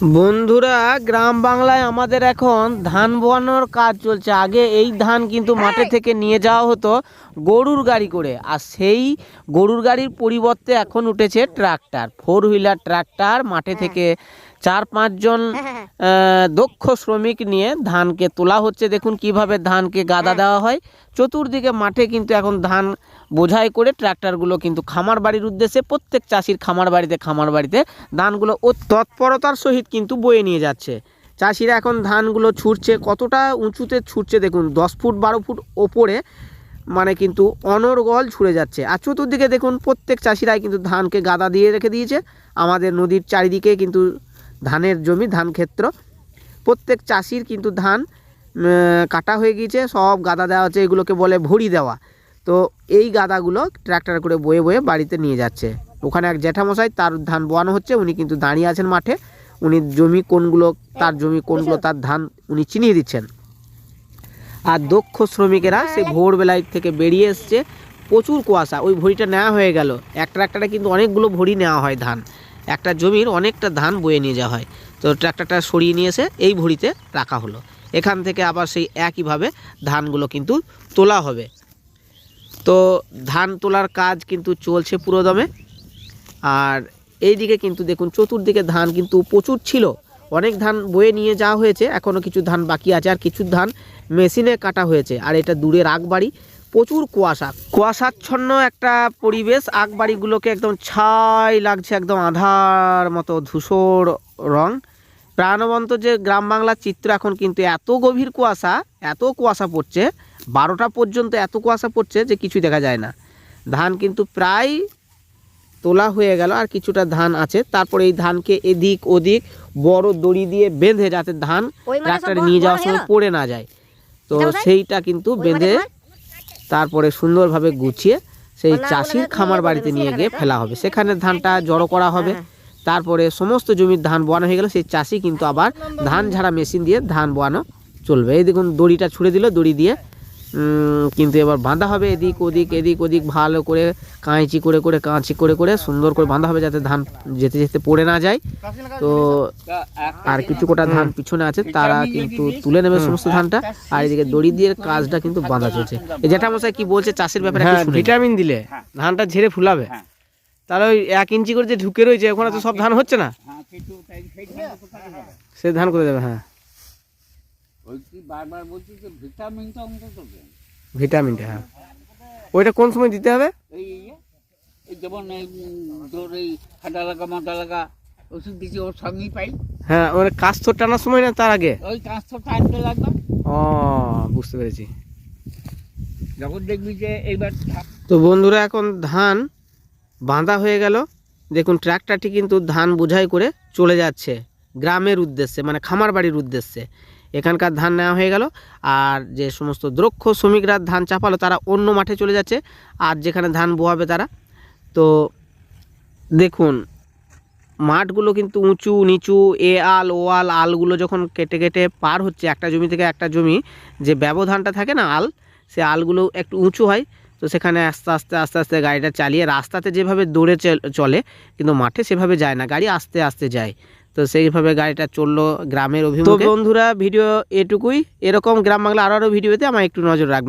বন্ধুরা গ্রাম বাংলায় আমাদের এখন ধান বোয়ানোর কাজ চলছে। আগে এই ধান কিন্তু মাঠে থেকে নিয়ে যাওয়া হতো গরুর গাড়ি করে। আর সেই গরুর গাড়ির পরিবর্তে এখন উঠেছে ট্রাক্টর ফোর হুইলার ট্রাক্টর মাঠে থেকে চার পাঁচজন দক্ষ শ্রমিক নিয়ে ধানকে তোলা হচ্ছে। দেখুন কীভাবে ধানকে গাদা দেওয়া হয়। চতুর্দিকে মাঠে কিন্তু এখন ধান বোঝাই করে ট্রাক্টরগুলো কিন্তু খামার বাড়ির উদ্দেশ্যে প্রত্যেক চাষির খামার বাড়িতে খামার বাড়িতে ধানগুলো ও তৎপরতার সহিত কিন্তু বয়ে নিয়ে যাচ্ছে। চাষিরা এখন ধানগুলো ছুটছে কতটা উঁচুতে ছুটছে দেখুন দশ ফুট বারো ফুট ওপরে মানে কিন্তু অনর্গল ছুড়ে যাচ্ছে। আর চতুর্দিকে দেখুন প্রত্যেক চাষিরাই কিন্তু ধানকে গাদা দিয়ে রেখে দিয়েছে। আমাদের নদীর চারিদিকে কিন্তু ধানের জমি, ধান ক্ষেত্র। প্রত্যেক চাষির কিন্তু ধান কাটা হয়ে গিয়েছে, সব গাদা দেওয়া হচ্ছে, এগুলোকে বলে ভরি দেওয়া। তো এই গাদাগুলো ট্র্যাক্টর করে বয়ে বয়ে বাড়িতে নিয়ে যাচ্ছে। ওখানে এক জ্যাঠামশাই, তার ধান বোয়ানো হচ্ছে, উনি কিন্তু দাঁড়িয়ে আছেন মাঠে। উনি জমি কোনগুলো, তার জমি কোনগুলো, তার ধান উনি চিনিয়ে দিচ্ছেন। আর দক্ষ শ্রমিকেরা সেই ভোরবেলায় থেকে বেরিয়ে এসছে। প্রচুর কুয়াশা, ওই ভরিটা নেওয়া হয়ে গেল। এক ট্রাক্টরে কিন্তু অনেকগুলো ভরি নেওয়া হয় ধান। একটা জমির অনেকটা ধান বয়ে নিয়ে যাওয়া হয়। তো ট্রাক্টরটা সরিয়ে নিয়ে এসে এই ভরিতে রাখা হলো। এখান থেকে আবার সেই একইভাবে ধানগুলো কিন্তু তোলা হবে। তো ধান তোলার কাজ কিন্তু চলছে পুরোদমে। আর এইদিকে কিন্তু দেখুন, চতুর্দিকে ধান কিন্তু প্রচুর ছিল। অনেক ধান বয়ে নিয়ে যাওয়া হয়েছে এখনও কিছু ধান বাকি আছে। আর কিছু ধান মেশিনে কাটা হয়েছে। আর এটা দূরের আগবাড়ি প্রচুর কুয়াশা। কুয়াশাচ্ছন্ন একটা পরিবেশ আগবাড়িগুলোকে একদম ছাই লাগছে একদম আধার মতো ধূসর রং। প্রাণবন্ত যে গ্রাম বাংলার চিত্র এখন কিন্তু এত গভীর কুয়াশা এত কুয়াশা পড়ছে বারোটা পর্যন্ত এত কুয়াশা পড়ছে যে কিছুই দেখা যায় না। ধান কিন্তু প্রায় তোলা হয়ে গেল আর কিছুটা ধান আছে। তারপরে এই ধানকে এদিক ওদিক বড় দড়ি দিয়ে বেঁধে যাতে ধান ট্রাক্টরে নিয়ে যাওয়ার সময়? পড়ে না যায়। তো সেইটা কিন্তু বেঁধে তারপরে সুন্দরভাবে গুছিয়ে সেই চাষির খামার বাড়িতে নিয়ে গিয়ে ফেলা হবে। সেখানে ধানটা জড়ো করা হবে। হ্যাঁ। তারপরে সমস্ত জমির ধান বোয়ানো হয়ে গেলে। সেই চাষি কিন্তু আবার ধান ঝাড়া মেশিন দিয়ে ধান বোয়ানো চলবে। এই দেখুন দড়িটা ছুড়ে দিল দড়ি দিয়ে কিন্তু এবার বাঁধা হবে এদিক ওদিক এদিক ওদিক ভালো করে কাঁচি করে করে কাঁচি করে করে সুন্দর করে বাঁধা হবে যাতে ধান যেতে যেতে পড়ে না যায়। তো আর কিছু কোটা ধান পিছনে আছে তারা কিন্তু তুলে নেবে সমস্ত ধানটা। আর এদিকে দড়ি দিয়ে কাজটা কিন্তু বাঁধা চলছে। এই জ্যাঠামশাই কি বলছে? চাষের ব্যাপারে হ্যাঁ ভিটামিন দিলে ধানটা ঝেড়ে ফুলাবে। হ্যাঁ। তাহলে ওই এক ইঞ্চি করে যে ঢুকে রয়েছে ওখানে তো সব ধান হচ্ছে না? হ্যাঁ? সে ধান করে দেবে হ্যাঁ। ওই কি বারবার বলছি যে ভিটামিনটা অন্তত দেন। ভিটামিনটা হ্যাঁ। ওইটা কোন সময় দিতে হবে? এই এই যেমন এই উম, এই ঠান্ডা লাগা মাথা লাগা ওষুধ দিচ্ছি ওর সঙ্গেই পাই। হ্যাঁ মানে কাস্তর টানার সময় না তার আগে? ওই কাঁচটা টানতে লাগবে। ও বুঝতে পেরেছি। যখন দেখবি যে এইবার তো বন্ধুরা এখন ধান বাঁধা হয়ে গেল। দেখুন ট্র্যাক্টরটি কিন্তু ধান বোঝাই করে চলে যাচ্ছে। গ্রামের উদ্দেশ্যে মানে খামার বাড়ির উদ্দেশ্যে। এখানকার ধান নেওয়া হয়ে গেল। আর যে সমস্ত দ্রক্ষ শ্রমিকরা ধান চাপালো, তারা অন্য মাঠে চলে যাচ্ছে। আর যেখানে ধান বোয়াবে তারা। তো দেখুন, মাঠগুলো কিন্তু উঁচু, নিচু, এ আল, ও আল, আলগুলো যখন কেটে কেটে পার হচ্ছে একটা জমি থেকে একটা জমি, যে ব্যবধানটা থাকে না আল, সে আলগুলো একটু উঁচু হয়। তো সেখানে আস্তে আস্তে আস্তে আস্তে গাড়িটা চালিয়ে রাস্তাতে যেভাবে দৌড়ে চল- চলে, কিন্তু মাঠে সেভাবে যায় না, গাড়ি আস্তে আস্তে যায়। তো সেইভাবে গাড়িটা চলল গ্রামের অভিমুখে। বন্ধুরা ভিডিও এটুকুই। এরকম গ্রাম বাংলা আরও আরও ভিডিওতে আমার একটু নজর রাখবেন।